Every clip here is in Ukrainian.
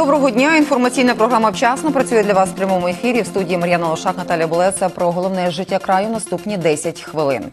Доброго дня. Інформаційна програма вчасно працює для вас в прямому ефірі. В студії Мар'яна Лошак, Наталя Болеца про головне життя краю наступні 10 хвилин.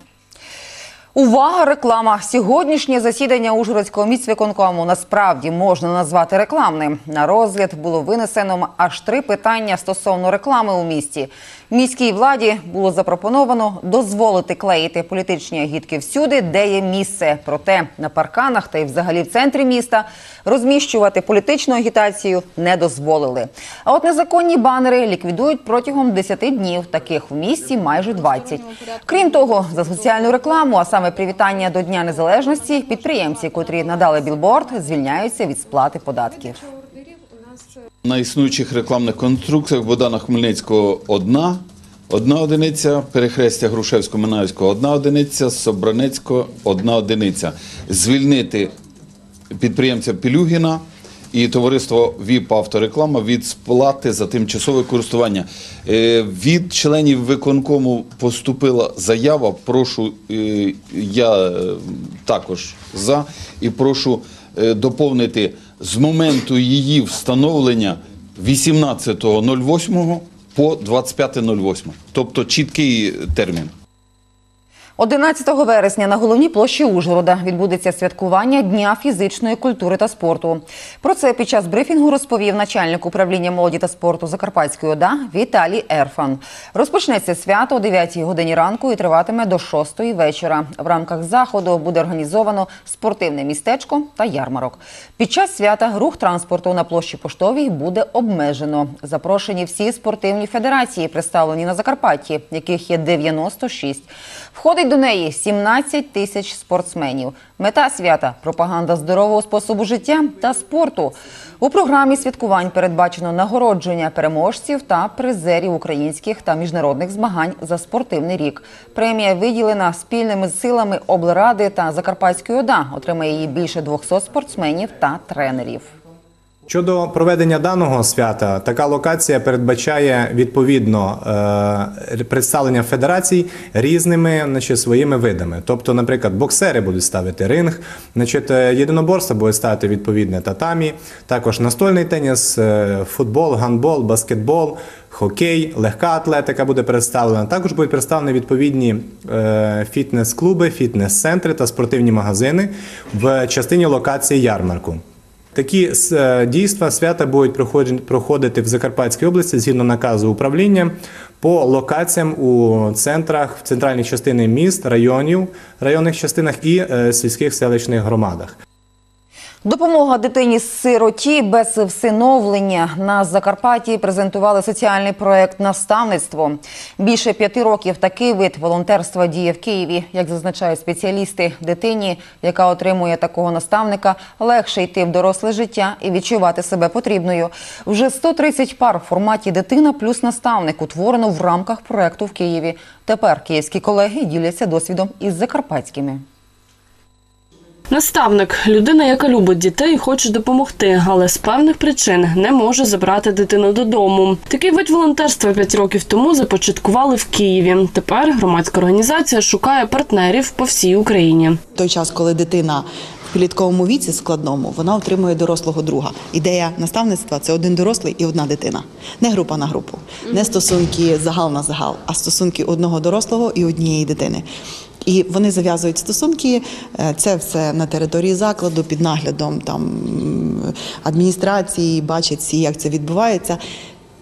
Увага, реклама! Сьогоднішнє засідання Ужгородського міськвиконкому насправді можна назвати рекламним. На розгляд було винесено аж три питання стосовно реклами у місті. Міській владі було запропоновано дозволити клеїти політичні агітки всюди, де є місце. Проте на парканах та й взагалі в центрі міста розміщувати політичну агітацію не дозволили. А от незаконні банери ліквідують протягом 10 днів. Таких в місті майже 20. Крім того, за соціальну рекламу, а саме привітання до Дня Незалежності, підприємці, котрі надали білборд, звільняються від сплати податків. На існуючих рекламних конструкціях Богдана Хмельницького одна, одна одиниця, перехрестя Грушевсько-Минаївського одна одиниця, Собранецького одна одиниця. Звільнити підприємця Пілюгіна і товариство ВІП Автореклама від сплати за тимчасове користування. Е, Від членів виконкому поступила заява. Прошу, е, я е, також за і прошу доповнити з моменту її встановлення 18.08 по 25.08. Тобто чіткий термін. 11 вересня на головній площі Ужгорода відбудеться святкування Дня фізичної культури та спорту. Про це під час брифінгу розповів начальник управління молоді та спорту Закарпатської ОДА Віталій Ерфан. Розпочнеться свято о 9 годині ранку і триватиме до 6 вечора. В рамках заходу буде організовано спортивне містечко та ярмарок. Під час свята рух транспорту на площі Поштовій буде обмежено. Запрошені всі спортивні федерації, представлені на Закарпатті, яких є 96. Входить до неї 17 тисяч спортсменів. Мета свята пропаганда здорового способу життя та спорту. У програмі святкувань передбачено нагородження переможців та призерів українських та міжнародних змагань за спортивний рік. Премія виділена спільними силами облради та Закарпатської ОДА. Отримає її більше 200 спортсменів та тренерів. Щодо проведення даного свята, така локація передбачає відповідно е, представлення федерацій різними значить, своїми видами. Тобто, наприклад, боксери будуть ставити ринг, значить, е, єдиноборство буде ставити відповідне татамі, також настольний теніс, е, футбол, гандбол, баскетбол. Хокей, легка атлетика буде представлена. Також будуть представлені відповідні фітнес-клуби, фітнес-центри та спортивні магазини в частині локації ярмарку. Такі е, дійства свята будуть проходи- проходити в Закарпатській області згідно наказу управління по локаціям у центрах, в центральних частині міст, районів, районних частинах і е, сільських селищних громадах. Допомога дитині сироті без всиновлення на Закарпатті презентували соціальний проект наставництво. Більше п'яти років такий вид волонтерства діє в Києві. Як зазначають спеціалісти, дитині, яка отримує такого наставника, легше йти в доросле життя і відчувати себе потрібною. Вже 130 пар в форматі дитина плюс наставник утворено в рамках проекту в Києві. Тепер київські колеги діляться досвідом із закарпатськими. Наставник людина, яка любить дітей і хоче допомогти, але з певних причин не може забрати дитину додому. Такий вид волонтерства п'ять років тому започаткували в Києві. Тепер громадська організація шукає партнерів по всій Україні. Той час, коли дитина в підлітковому віці складному, вона отримує дорослого друга. Ідея наставництва це один дорослий і одна дитина. Не група на групу, не стосунки загал на загал, а стосунки одного дорослого і однієї дитини. І вони зав'язують стосунки. е, Це все на території закладу під наглядом там адміністрації, бачать всі, як це відбувається.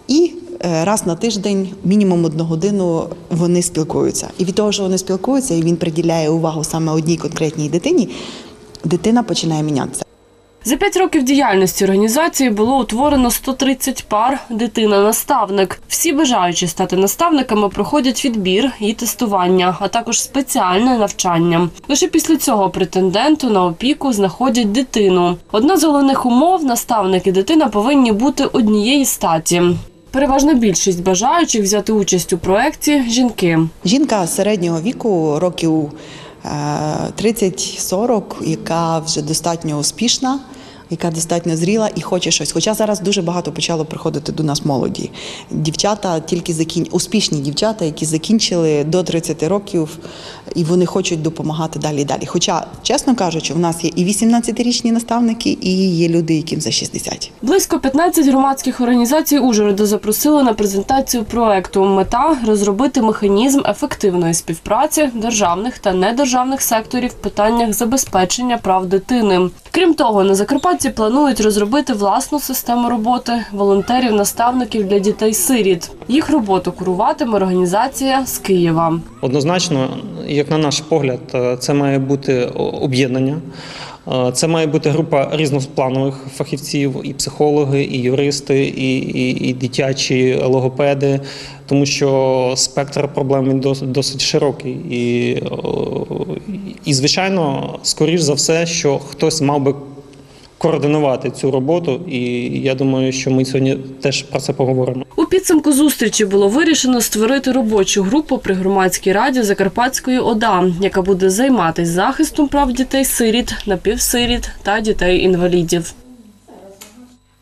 І е, раз на тиждень, мінімум одну годину, вони спілкуються. І від того, що вони спілкуються, і він приділяє увагу саме одній конкретній дитині, дитина починає мінятися. За п'ять років діяльності організації було утворено 130 пар дитина-наставник. Всі бажаючі стати наставниками проходять відбір і тестування, а також спеціальне навчання. Лише після цього претенденту на опіку знаходять дитину. Одна з головних умов наставник і дитина повинні бути однієї статі. Переважна більшість бажаючих взяти участь у проєкті – жінки. Жінка середнього віку, років е, 30-40, яка вже достатньо успішна. Яка достатньо зріла і хоче щось. Хоча зараз дуже багато почало приходити до нас молоді. Дівчата тільки закін... успішні дівчата, які закінчили до 30 років і вони хочуть допомагати далі і далі. Хоча, чесно кажучи, в нас є і 18-річні наставники, і є люди, яким за 60. Близько 15 громадських організацій Ужгорода запросили на презентацію проекту. Мета розробити механізм ефективної співпраці державних та недержавних секторів в питаннях забезпечення прав дитини. Крім того, на Закарпатті планують розробити власну систему роботи волонтерів-наставників для дітей-сиріт. Їх роботу куруватиме організація з Києва. Однозначно, як на наш погляд, е, це має бути об'єднання. Е, Це має бути група різнопланових фахівців, і психологи, і юристи, і, і, і дитячі логопеди, тому що спектр проблем досить широкий. І, і звичайно, скоріш за все, що хтось мав би координувати цю роботу, і я думаю, що ми сьогодні теж про це поговоримо. У підсумку зустрічі було вирішено створити робочу групу при громадській раді Закарпатської ОДА, яка буде займатися захистом прав дітей-сиріт, напівсиріт та дітей-інвалідів.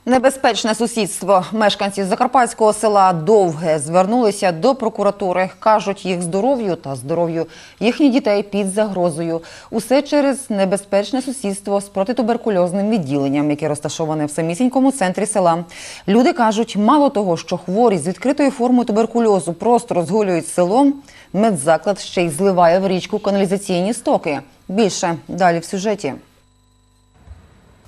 Небезпечне сусідство. Мешканці закарпатського села Довге звернулися до прокуратури. Кажуть, їх здоров'ю та здоров'ю їхніх дітей під загрозою. Усе через небезпечне сусідство з протитуберкульозним відділенням, яке розташоване в самісінькому центрі села. Люди кажуть, мало того, що хворі з відкритою формою туберкульозу просто розгулюють селом, медзаклад ще й зливає в річку каналізаційні стоки. Більше далі в сюжеті.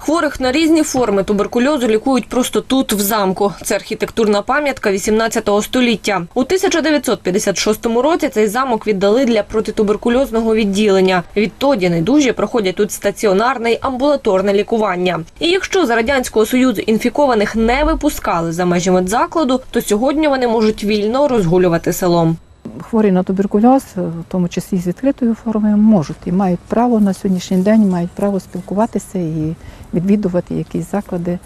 Хворих на різні форми туберкульозу лікують просто тут, в замку. Це архітектурна пам'ятка 18 століття. У 1956 році цей замок віддали для протитуберкульозного відділення. Відтоді найдужі проходять тут стаціонарне й амбулаторне лікування. І якщо за радянського союзу інфікованих не випускали за межі медзакладу, то сьогодні вони можуть вільно розгулювати селом. Хворі на туберкульоз, в тому числі з відкритою формою, можуть і мають право на сьогоднішній день, мають право спілкуватися і відвідувати якісь заклади.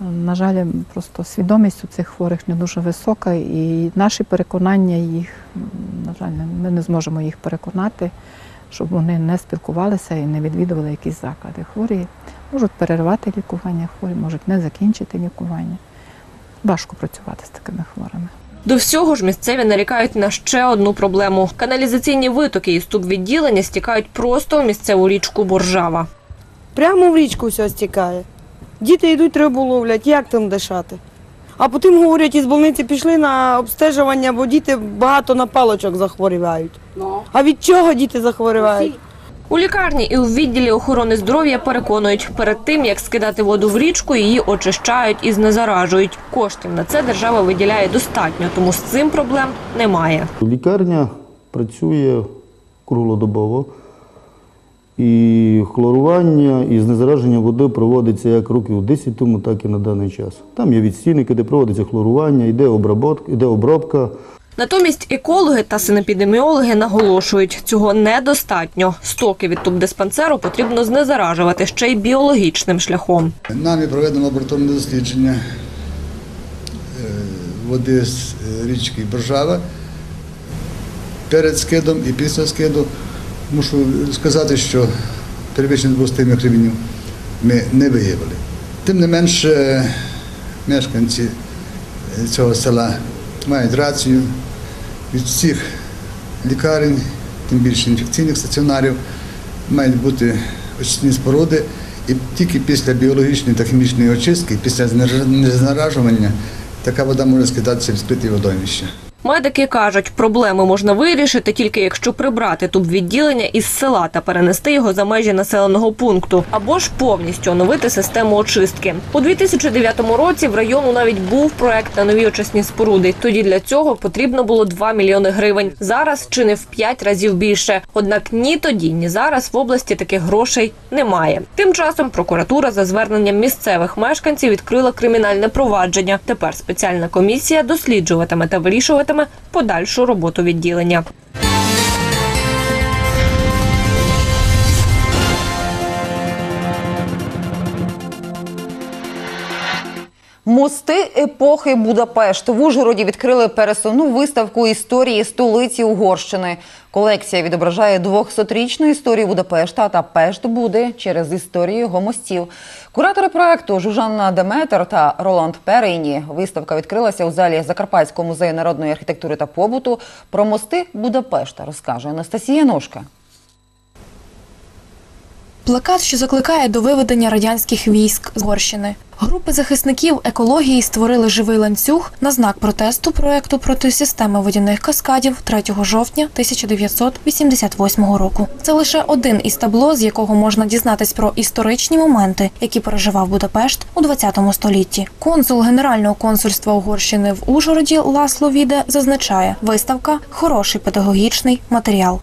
На жаль, просто свідомість у цих хворих не дуже висока, і наші переконання їх, на жаль, ми не зможемо їх переконати, щоб вони не спілкувалися і не відвідували якісь заклади. Хворі можуть перервати лікування, хворі можуть не закінчити лікування. Важко працювати з такими хворими. До всього ж місцеві нарікають на ще одну проблему: каналізаційні витоки із тубвідділення стікають просто в місцеву річку Боржава. Прямо в річку все стікає. Діти йдуть рибу ловлять, як там дишати? А потім говорять, із больниці пішли на обстежування, бо діти багато на палочок захворівають. А від чого діти захворівають? У лікарні і у відділі охорони здоров'я переконують, перед тим як скидати воду в річку, її очищають і знезаражують. Коштів на це держава виділяє достатньо, тому з цим проблем немає. Лікарня працює круглодобово. І хлорування і знезараження води проводиться як років 10 тому, так і на даний час. Там є відстійники, де проводиться хлорування, йде обробка. Натомість екологи та санепідеміологи наголошують, цього недостатньо. Стоки від тубдиспансеру потрібно знезаражувати ще й біологічним шляхом. Нами проведено лабораторне дослідження е, води з е, річки Боржава перед скидом і після скиду. Мушу сказати, що перевищення допустимих рівнів ми не виявили. Тим не менше, мешканці е, цього села мають рацію від всіх лікарень, тим більше інфекційних стаціонарів, мають бути очисні споруди. І тільки після біологічної та хімічної очистки, після знеzaражування, така вода може скидатися в відкриті водоймища. Медики кажуть, проблеми можна вирішити тільки якщо прибрати тубвідділення із села та перенести його за межі населеного пункту, або ж повністю оновити систему очистки. У 2009 році в району навіть був проект на нові очисні споруди. Тоді для цього потрібно було 2 мільйони гривень. Зараз чи не в 5 разів більше. Однак ні тоді, ні зараз в області таких грошей немає. Тим часом прокуратура за зверненням місцевих мешканців відкрила кримінальне провадження. Тепер спеціальна комісія досліджуватиме та вирішуватиме подальшу роботу відділення. Мости епохи Будапешт в Ужгороді відкрили пересувну виставку історії столиці Угорщини. Колекція відображає 200-річну історію Будапешта та Пешт буде через історію його мостів. Куратори проекту Жужанна Деметер та Роланд Перейні. Виставка відкрилася у залі Закарпатського музею народної архітектури та побуту. Про мости Будапешта розкаже Анастасія Ножка. Плакат, що закликає до виведення радянських військ з Горщини. Групи захисників екології створили живий ланцюг на знак протесту проекту проти системи водяних каскадів 3 жовтня 1988 року. Це лише один із табло, з якого можна дізнатись про історичні моменти, які переживав Будапешт у 20 столітті. Консул Генерального консульства Угорщини в Ужгороді Ласло Віде зазначає, виставка хороший педагогічний матеріал.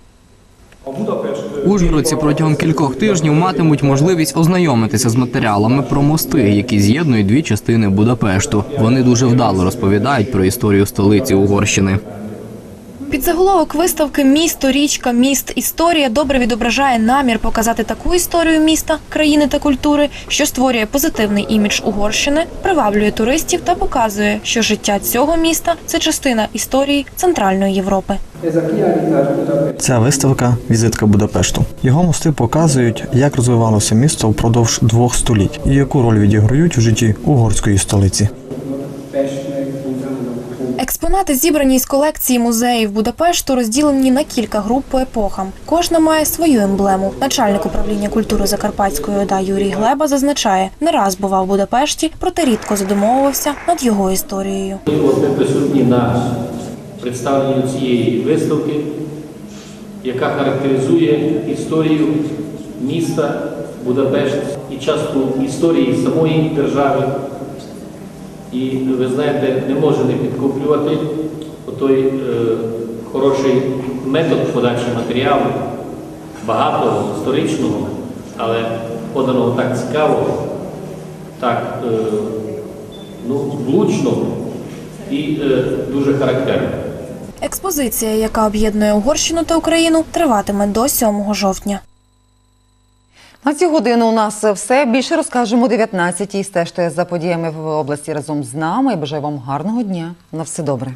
Ужгородці протягом кількох тижнів матимуть можливість ознайомитися з матеріалами про мости, які з'єднують дві частини Будапешту. Вони дуже вдало розповідають про історію столиці Угорщини. Підзаголовок виставки Місто, річка, міст, історія добре відображає намір показати таку історію міста, країни та культури, що створює позитивний імідж Угорщини, приваблює туристів та показує, що життя цього міста це частина історії Центральної Європи. Ця виставка візитка Будапешту. Його мости показують, як розвивалося місто впродовж двох століть і яку роль відіграють в житті угорської столиці. Експонати, зібрані із колекції музеїв Будапешту, розділені на кілька груп по епохам. Кожна має свою емблему. Начальник управління культури Закарпатської ОДА Юрій Глеба зазначає, не раз бував в Будапешті, проте рідко задумовувався над його історією. Ми присутні на представленні цієї виставки, яка характеризує історію міста Будапешт і частку історії самої держави. І ви знаєте, не може не підкуплювати той е, хороший метод подачі матеріалу, багатого, історичного, але поданого так цікаво, так е, ну, влучно і е, дуже характерно. Експозиція, яка об'єднує Угорщину та Україну, триватиме до 7 жовтня. На цю годину у нас все. Більше розкажемо о 19-й. Стежте за подіями в області разом з нами. Бажаю вам гарного дня. На все добре.